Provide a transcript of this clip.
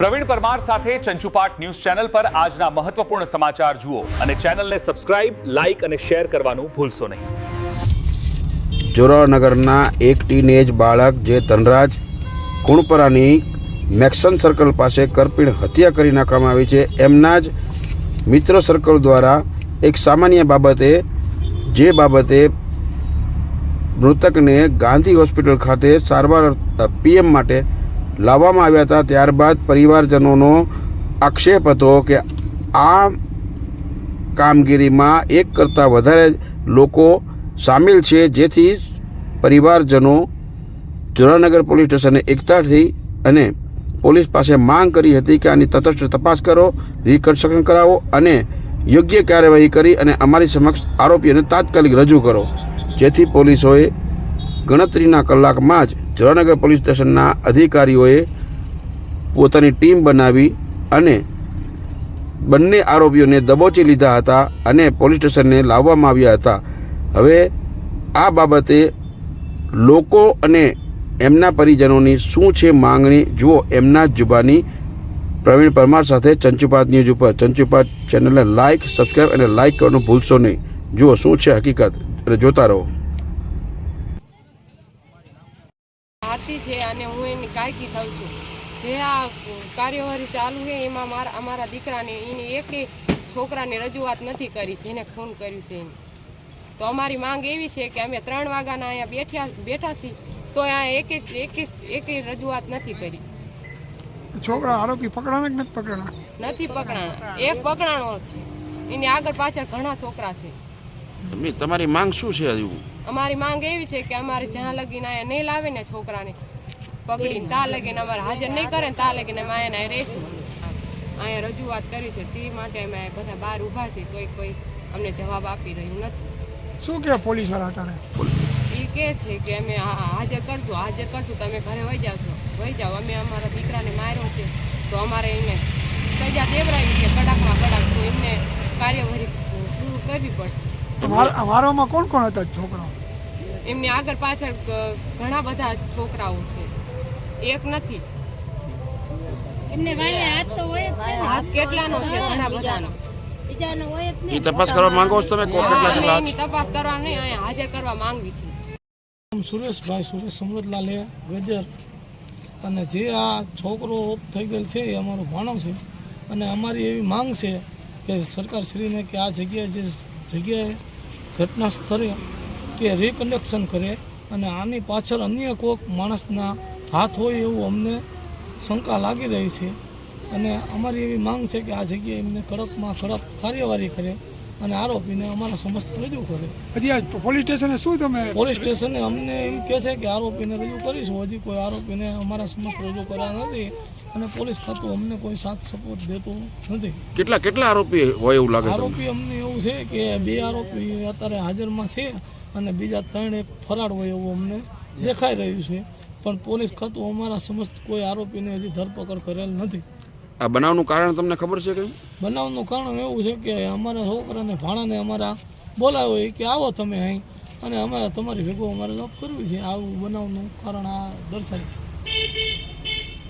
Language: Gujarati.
પ્રવીણ પરમાર સાથે ચંચુપાટ ન્યૂઝ ચેનલ પર આજના મહત્વપૂર્ણ સમાચાર જુઓ અને ચેનલને સબસ્ક્રાઇબ, લાઇક અને શેર કરવાનું ભૂલશો નહીં. જોરાનગરના એક ટીનેજ બાળક જે ધનરાજ કુણપરાની મેક્સન સર્કલ પાસે કરપીણ હત્યા કરી નાખવામાં આવી છે. એમના જ મિત્ર સર્કલ દ્વારા એક સામાન્ય બાબતે, જે બાબતે મૃતકને ગાંધી હોસ્પિટલ ખાતે સારવાર પીએમ માટે લાવવામાં આવ્યા હતા. ત્યારબાદ પરિવારજનોનો આક્ષેપ હતો કે આ કામગીરીમાં એક કરતાં વધારે લોકો સામેલ છે. જેથી પરિવારજનો જુનાનગર પોલીસ સ્ટેશને એકતા થઈ અને પોલીસ પાસે માંગ કરી હતી કે આની તટસ્થ તપાસ કરો, રિકન્સ્ટ્રક્શન કરાવો અને યોગ્ય કાર્યવાહી કરી અને અમારી સમક્ષ આરોપીઓને તાત્કાલિક રજૂ કરો. જેથી પોલીસોએ ગણતરીના કલાકમાં જ જળનગર પોલીસ સ્ટેશનના અધિકારીઓએ પોતાની ટીમ બનાવી અને બંને આરોપીઓને દબોચી લીધા હતા અને પોલીસ સ્ટેશનને લાવવામાં આવ્યા હતા. હવે આ બાબતે લોકો અને એમના પરિજનોની શું છે માંગણી? જુઓ એમના જ જુબાની. પ્રવીણ પરમાર સાથે ચંચુપાત ન્યૂઝ ઉપર. ચંચુપાત ચેનલને લાઇક સબસ્ક્રાઇબ અને લાઇક કરવાનું ભૂલશો નહીં. જુઓ શું છે હકીકત અને જોતા રહો. ભારતી છે અને હું એની કાયકી થઉં છું. જે આ કાર્યવાહી ચાલુ છે એમાં મારા અમારા દીકરાને એની એકે છોકરાને રજૂઆત નથી કરી જેને ખૂન કર્યું છે એને. તો અમારી માંગ એવી છે કે અમે ત્રણ વાગ્યાના અહીંયા બેઠ્યા બેઠા છીએ તો આ એક એક એક રજૂઆત નથી કરી. છોકરા આરોપી પકડાણા કે નથી પકડાણા નથી પકડાણા એક પકડાણો છે. એની આગળ પાછળ ઘણા છોકરા છે. તમારી માંગ શું છે હજુ? અમારી માંગ એવી છે કે અમારે જ્યાં લગીને અહીંયા નહીં લાવે ને છોકરાને પકડીને ત્યાં લગીને અમારે હાજર નહીં કરે ને ત્યાં લગીને અમે અહીંયા રહીશું. અહીંયા રજૂઆત કરી છે તે માટે અમે બધા બહાર ઊભા છીએ તોય કોઈ અમને જવાબ આપી રહ્યું નથી. શું કે પોલીસવાળા તારે? એ કહે છે કે અમે હાજર કરશું હાજર કરશું તમે ઘરે વહી જાવશો વહી જાઓ અમે અમારા દીકરાને માર્યો છે તો અમારે એને સજા દેવરાવી છે કડાકમાં કડાક તો એમને કાર્યવાહી શરૂ કરવી પડશે. વારોમાં કોણ કોણ હતા છોકરાઓ? એમની આગળ પાછળ ઘણા બધા છોકરાઓ છે. એક નથી. એમને હાથ તો હોય કેટલાનો છે? ઘણા બધાનો. બીજાનો હોય જ નહીં તપાસ કરવા માંગો છો તમે? કેટલા કેટલા તપાસ કરવા નહીં અહીંયા હાજર કરવા માંગવી છે નામ સુરેશભાઈ સુરેશ સમૃદ્ધલાલ એ વેજર અને જે આ છોકરો ઓફ થઈ ગયેલ છે એ અમારો ભાણો છે. અને અમારી એવી માંગ છે કે સરકારશ્રીને કે આ જગ્યાએ જે જગ્યાએ ઘટના સ્થળે કે રિકનેક્શન કરે અને આની પાછળ અન્ય કોઈક માણસના હાથ હોય એવું અમને શંકા લાગી રહી છે. અને અમારી એવી માંગ છે કે આ જગ્યાએ એમને કડકમાં કડક કાર્યવાહી કરે અને આરોપીને અમારા સમસ્ત રજૂ કરે. હજી આ પોલીસ સ્ટેશને શું તમે પોલીસ સ્ટેશને અમને એમ કહે છે કે આરોપીને રજૂ કરીશું. હજી કોઈ આરોપીને અમારા સમક્ષ રજૂ કર્યા નથી અને પોલીસ ખાતું અમને કોઈ સાથ સપોર્ટ દેતું નથી. કેટલા કેટલા આરોપી હોય એવું લાગે આરોપી અમને એવું છે કે બે આરોપી અત્યારે હાજરમાં છે. અને બીજા ત્રણ એક ફરાર હોય એવું અમને દેખાઈ રહ્યું છે. પણ પોલીસ ખાતું અમારા સમસ્ત કોઈ આરોપીને હજી ધરપકડ કરેલ નથી. આ બનાવનું કારણ તમને ખબર છે કે બનાવનું કારણ એવું છે કે અમારા છોકરાને ભાણાને અમારા બોલાવ્યો હોય કે આવો તમે અહીં અને અમારે તમારી ભેગો અમારે જોબ કરવી છે. આવું બનાવનું કારણ આ દર્શાવે